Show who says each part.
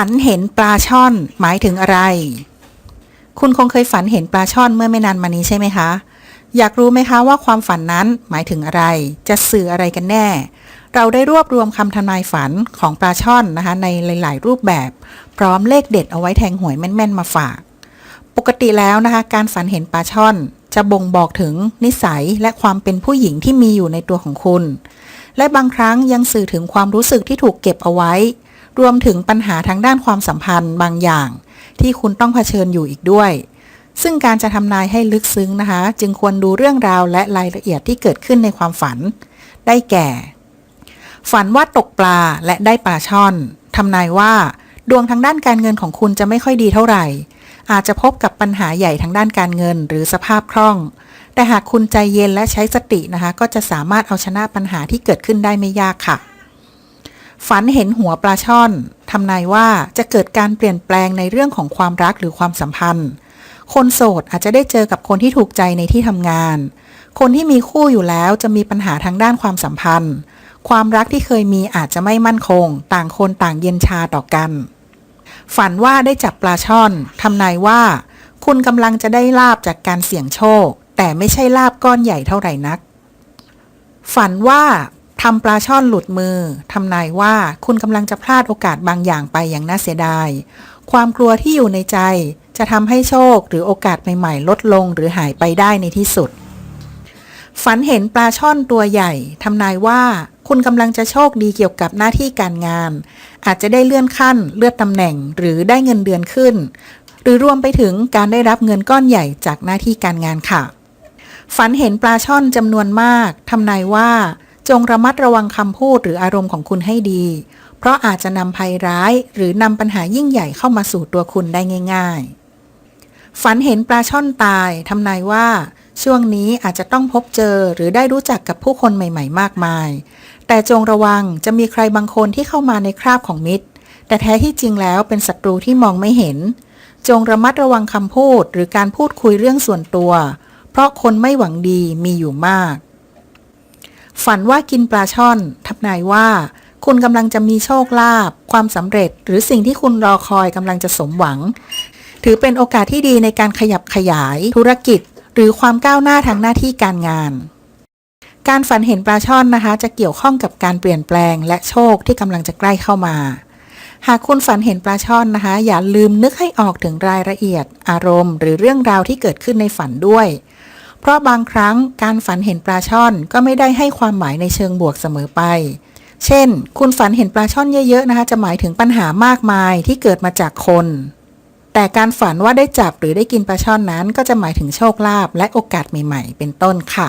Speaker 1: ฝันเห็นปลาช่อนหมายถึงอะไร คุณคงเคยฝันเห็นปลาช่อนเมื่อไม่นานมานี้ใช่ไหมคะ อยากรู้ไหมคะว่าความฝันนั้นหมายถึงอะไร จะสื่ออะไรกันแน่ เราได้รวบรวมคำทำนายฝันของปลาช่อนนะคะ ในหลาย ๆ รูปแบบ พร้อมเลขเด็ดเอาไว้แทงหวยแม่น ๆ มาฝาก ปกติแล้วนะคะ การฝันเห็นปลาช่อน จะบ่งบอกถึงนิสัยและความเป็นผู้หญิงที่มีอยู่ในตัวของคุณ และบางครั้งยังสื่อถึงความรู้สึกที่ถูกเก็บเอาไว้ รวมถึงปัญหาทางด้านความสัมพันธ์บางอย่าง ที่คุณต้องเผชิญอยู่อีกด้วย ซึ่งการจะทำนายให้ลึกซึ้งนะคะ จึงควรดูเรื่องราวและรายละเอียดที่เกิดขึ้นในความฝัน ได้แก่ ฝันว่าตกปลาและได้ปลาช่อนทำนายว่า ดวงทางด้านการเงินของคุณจะไม่ค่อยดีเท่าไหร่ อาจจะพบกับปัญหาใหญ่ทางด้านการเงินหรือสภาพคล่อง แต่หากคุณใจเย็นและใช้สตินะคะ ก็จะสามารถเอาชนะปัญหาที่เกิดขึ้นได้ไม่ยากค่ะ ฝันเห็นหัวปลาช่อนทำนายว่าจะเกิดการเปลี่ยนแปลงในเรื่องของความรักหรือความสัมพันธ์ คนโสดอาจจะได้เจอกับคนที่ถูกใจในที่ทำงาน คนที่มีคู่อยู่แล้วจะมีปัญหาทางด้านความสัมพันธ์ ความรักที่เคยมีอาจจะไม่มั่นคง ต่างคนต่างเย็นชาต่อกัน ฝันว่าได้จับปลาช่อนทำนายว่า คุณกำลังจะได้ลาบจากการเสี่ยงโชค แต่ไม่ใช่ลาบก้อนใหญ่เท่าไหร่นัก ฝันว่า ทำปลาช่อนหลุดมือทำนายว่าคุณกำลังจะพลาดโอกาสบางอย่างไปอย่างน่าเสียดาย ความกลัวที่อยู่ในใจจะทำให้โชคหรือโอกาสใหม่ๆ ลดลงหรือหายไปได้ในที่สุด ฝันเห็นปลาช่อนตัวใหญ่ทำนายว่าคุณกำลังจะโชคดีเกี่ยวกับหน้าที่การงาน อาจจะได้เลื่อนขั้น เลื่อนตำแหน่งหรือได้เงินเดือนขึ้น หรือรวมไปถึงการได้รับเงินก้อนใหญ่จากหน้าที่การงานค่ะ ฝันเห็นปลาช่อนจำนวนมากทำนายว่า จงระมัดระวังคำพูดหรืออารมณ์ของคุณให้ดี เพราะอาจจะนำภัยร้ายหรือนำปัญหายิ่งใหญ่เข้ามาสู่ตัวคุณได้ง่าย ๆ ฝันเห็นปลาช่อนตายทำนายว่า ช่วงนี้อาจจะต้องพบเจอหรือได้รู้จักกับผู้คนใหม่ ๆ มากมาย แต่จงระวังจะมีใครบางคนที่เข้ามาในคราบของมิตร แต่แท้ที่จริงแล้วเป็นศัตรูที่มองไม่เห็น จงระมัดระวังคำพูดหรือการพูดคุยเรื่องส่วนตัว เพราะคนไม่หวังดีมีอยู่มาก ฝันว่ากินปลาช่อนทำนายว่า คุณกำลังจะมีโชคลาภความสำเร็จ หรือสิ่งที่คุณรอคอยกำลังจะสมหวัง ถือเป็นโอกาสที่ดีในการขยับขยาย ธุรกิจ หรือความก้าวหน้าทางหน้าที่การงาน การฝันเห็นปลาช่อนนะคะ จะเกี่ยวข้องกับการเปลี่ยนแปลง และโชคที่กำลังจะใกล้เข้ามาหากคุณฝันเห็นปลาช่อนนะคะ อย่าลืมนึกให้ออกถึงรายละเอียด อารมณ์ หรือเรื่องราวที่เกิดขึ้นในฝันด้วย เพราะบางครั้งการฝันเห็นปลาช่อนก็ไม่ได้ให้ความหมายในเชิงบวกเสมอไป เช่น คุณฝันเห็นปลาช่อนเยอะๆนะคะ จะหมายถึงปัญหามากมายที่เกิดมาจากคน แต่การฝันว่าได้จับหรือได้กินปลาช่อนนั้น ก็จะหมายถึงโชคลาภและโอกาสใหม่ ๆ เป็นต้นค่ะ